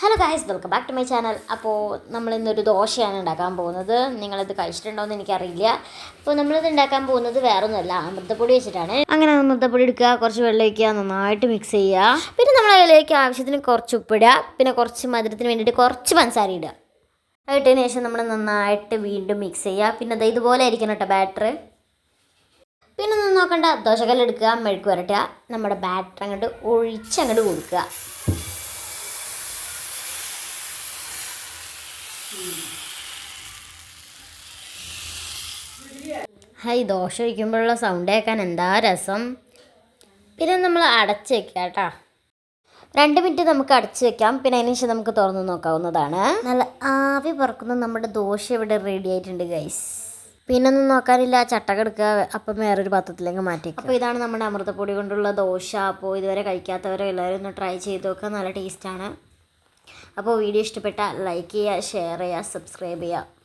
Hello guys welcome back to my channel അപ്പോൾ നമ്മൾ ഇന്നൊരു ദോശയാണ് ഉണ്ടാക്കാൻ പോകുന്നത്. നിങ്ങളിത് കഴിച്ചിട്ടുണ്ടോ എന്ന് എനിക്കറിയില്ല. അപ്പോൾ നമ്മളിത് ഉണ്ടാക്കാൻ പോകുന്നത് വേറൊന്നുമല്ല അമൃതപ്പൊടി വെച്ചിട്ടാണ്. അങ്ങനെ അമൃതപ്പൊടി എടുക്കുക കുറച്ച് വെള്ളം ഒഴിക്കുക നന്നായിട്ട് മിക്സ് ചെയ്യുക. പിന്നെ നമ്മൾ അതിലേക്ക് ആവശ്യത്തിന് കുറച്ച് ഉപ്പിടുക പിന്നെ കുറച്ച് മധുരത്തിന് വേണ്ടിയിട്ട് കുറച്ച് പഞ്ചസാര ഇടുക. അതിട്ടതിന് ശേഷം നമ്മൾ നന്നായിട്ട് വീണ്ടും മിക്സ് ചെയ്യുക. പിന്നെ അത് ഇതുപോലെ ആയിരിക്കണം കേട്ടോ ബാറ്റർ പിന്നെ ഒന്നും നോക്കണ്ട ദോശക്കല്ല് എടുക്കുക മെഴുക്ക് വരട്ടുക നമ്മുടെ ബാറ്റർ അങ്ങോട്ട് ഒഴിച്ച് അങ്ങോട്ട് കൊടുക്കുക. ഹായ് ദോശ വയ്ക്കുമ്പോഴുള്ള സൗണ്ട് കേൾക്കാൻ എന്താ രസം? പിന്നെ നമ്മൾ അടച്ച് വെക്കുക കേട്ടോ രണ്ട് മിനിറ്റ് നമുക്ക് അടച്ചു വെക്കാം. പിന്നെ അതിന് ശേഷം നമുക്ക് തുറന്നു നോക്കാവുന്നതാണ്. നല്ല ആവി പറക്കുന്ന നമ്മുടെ ദോശ ഇവിടെ റെഡി ആയിട്ടുണ്ട് ഗൈസ് പിന്നെ ഒന്നും നോക്കാനില്ല. ചട്ടക എടുക്കുക. അപ്പം വേറൊരു പാത്രത്തിലേക്ക് മാറ്റി അപ്പോൾ ഇതാണ് നമ്മുടെ അമൃതപ്പൊടി കൊണ്ടുള്ള ദോശ. അപ്പോൾ ഇതുവരെ കഴിക്കാത്തവരോ എല്ലാവരും ഒന്ന് ട്രൈ ചെയ്ത് നോക്കുക. നല്ല ടേസ്റ്റാണ് അപ്പോൾ വീഡിയോ ഇഷ്ടപ്പെട്ടാൽ ലൈക്ക് ചെയ്യുക ഷെയർ ചെയ്യുക സബ്സ്ക്രൈബ് ചെയ്യുക.